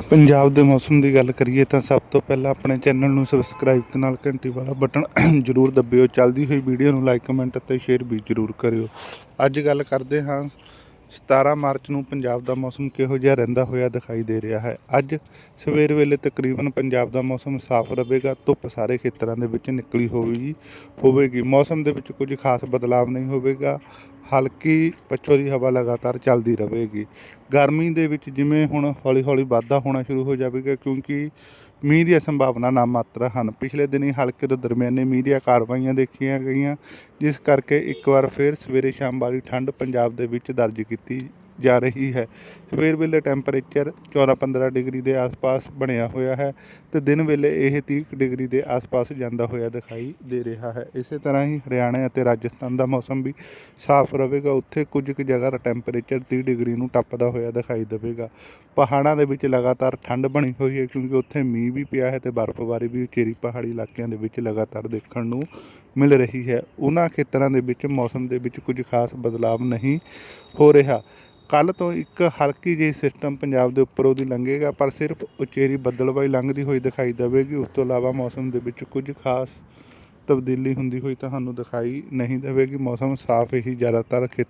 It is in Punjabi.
ਪੰਜਾਬ ਦੇ ਮੌਸਮ ਦੀ ਗੱਲ ਕਰੀਏ ਤਾਂ ਸਭ ਤੋਂ ਪਹਿਲਾਂ ਆਪਣੇ ਚੈਨਲ ਨੂੰ ਸਬਸਕ੍ਰਾਈਬ ਤੇ ਨਾਲ ਘੰਟੀ ਵਾਲਾ ਬਟਨ ਜ਼ਰੂਰ ਦਬਿਓ। ਚੱਲਦੀ ਹੋਈ ਵੀਡੀਓ ਨੂੰ ਲਾਈਕ ਕਮੈਂਟ ਅਤੇ ਸ਼ੇਅਰ ਵੀ ਜ਼ਰੂਰ ਕਰਿਓ। ਅੱਜ ਗੱਲ ਕਰਦੇ ਹਾਂ 17 ਮਾਰਚ ਨੂੰ ਪੰਜਾਬ ਦਾ ਮੌਸਮ ਕਿਹੋ ਜਿਹਾ ਰਹਿੰਦਾ ਹੋਇਆ ਦਿਖਾਈ ਦੇ ਰਿਹਾ ਹੈ। ਅੱਜ ਸਵੇਰ ਵੇਲੇ ਤਕਰੀਬਨ ਪੰਜਾਬ ਦਾ ਮੌਸਮ ਸਾਫ਼ ਰਹੇਗਾ, ਧੁੱਪ ਸਾਰੇ ਖੇਤਰਾਂ ਦੇ ਵਿੱਚ ਨਿਕਲੀ ਹੋਵੇਗੀ ਹੋਵੇਗੀ। ਮੌਸਮ ਦੇ ਵਿੱਚ ਕੁਝ ਖਾਸ ਬਦਲਾਅ ਨਹੀਂ ਹੋਵੇਗਾ। ਹਲਕੀ ਪੱਛੋਂ ਦੀ ਹਵਾ ਲਗਾਤਾਰ ਚੱਲਦੀ ਰਹੇਗੀ। ਗਰਮੀ ਦੇ ਵਿੱਚ ਜਿਵੇਂ ਹੁਣ ਹੌਲੀ ਹੌਲੀ ਵਾਧਾ ਹੋਣਾ ਸ਼ੁਰੂ ਹੋ ਜਾਵੇਗਾ ਕਿਉਂਕਿ ਮੀਂਹ ਦੀਆਂ ਸੰਭਾਵਨਾ ਨਾ ਮਾਤਰ ਹਨ। ਪਿਛਲੇ ਦਿਨੀ ਹਲਕੇ ਤੋਂ ਦਰਮਿਆਨੇ ਮੀਂਹ ਦੀਆਂ ਕਾਰਵਾਈਆਂ ਦੇਖੀਆਂ ਗਈਆਂ, ਜਿਸ ਕਰਕੇ ਇੱਕ ਵਾਰ ਫਿਰ ਸਵੇਰੇ ਸ਼ਾਮ ਵਾਲੀ ਠੰਡ ਪੰਜਾਬ ਦੇ ਵਿੱਚ ਦਰਜ ਕੀਤੀ ਜਾ ਰਹੀ ਹੈ। ਸਵੇਰ ਵੇਲੇ ਟੈਂਪਰੇਚਰ 14-15 ਡਿਗਰੀ ਦੇ ਆਸ-ਪਾਸ ਬਣਿਆ ਹੋਇਆ ਹੈ ਤੇ ਦਿਨ ਵੇਲੇ ਇਹ 30 ਡਿਗਰੀ ਦੇ ਆਸ-ਪਾਸ ਜਾਂਦਾ ਹੋਇਆ ਦਿਖਾਈ ਦੇ ਰਿਹਾ ਹੈ। ਇਸੇ ਤਰ੍ਹਾਂ ਹੀ ਹਰਿਆਣਾ ਅਤੇ ਰਾਜਸਥਾਨ ਦਾ ਮੌਸਮ ਵੀ ਸਾਫ਼ ਰਹੇਗਾ। ਉੱਥੇ ਕੁਝ ਕੁ ਜਗ੍ਹਾ ਦਾ ਟੈਂਪਰੇਚਰ 30 ਡਿਗਰੀ ਨੂੰ ਟੱਪਦਾ ਹੋਇਆ ਦਿਖਾਈ ਦੇਵੇਗਾ। ਪਹਾੜਾਂ ਦੇ ਵਿੱਚ ਲਗਾਤਾਰ ਠੰਡ ਬਣੀ ਹੋਈ ਹੈ ਕਿਉਂਕਿ ਉੱਥੇ ਮੀਂਹ ਵੀ ਪਿਆ ਹੈ ਤੇ ਬਰਫ਼ਬਾਰੀ ਵੀ ਉਚੇਰੀ ਪਹਾੜੀ ਇਲਾਕਿਆਂ ਦੇ ਵਿੱਚ ਲਗਾਤਾਰ ਦੇਖਣ ਨੂੰ ਮਿਲ ਰਹੀ ਹੈ। ਉਹਨਾਂ ਖੇਤਰਾਂ ਦੇ ਵਿੱਚ ਮੌਸਮ ਦੇ ਵਿੱਚ ਕੁਝ ਖਾਸ ਬਦਲਾਅ ਨਹੀਂ ਹੋ ਰਿਹਾ। ਕੱਲ ਤੋਂ ਇੱਕ ਹਲਕੀ ਜਿਹੀ ਸਿਸਟਮ ਪੰਜਾਬ ਦੇ ਉੱਪਰ ਉਹਦੀ ਲੰਘੇਗਾ, ਪਰ ਸਿਰਫ ਉਚੇਰੀ ਬੱਦਲਬਾਈ ਲੰਘਦੀ ਹੋਈ ਦਿਖਾਈ ਦੇਵੇਗੀ। ਉਸ ਤੋਂ ਇਲਾਵਾ ਮੌਸਮ ਦੇ ਵਿੱਚ ਕੁਝ ਖਾਸ ਤਬਦੀਲੀ ਹੁੰਦੀ ਹੋਈ ਤੁਹਾਨੂੰ ਦਿਖਾਈ ਨਹੀਂ ਦੇਵੇਗੀ। ਮੌਸਮ ਸਾਫ਼ ਹੀ ਜ਼ਿਆਦਾਤਰ ਖੇਤ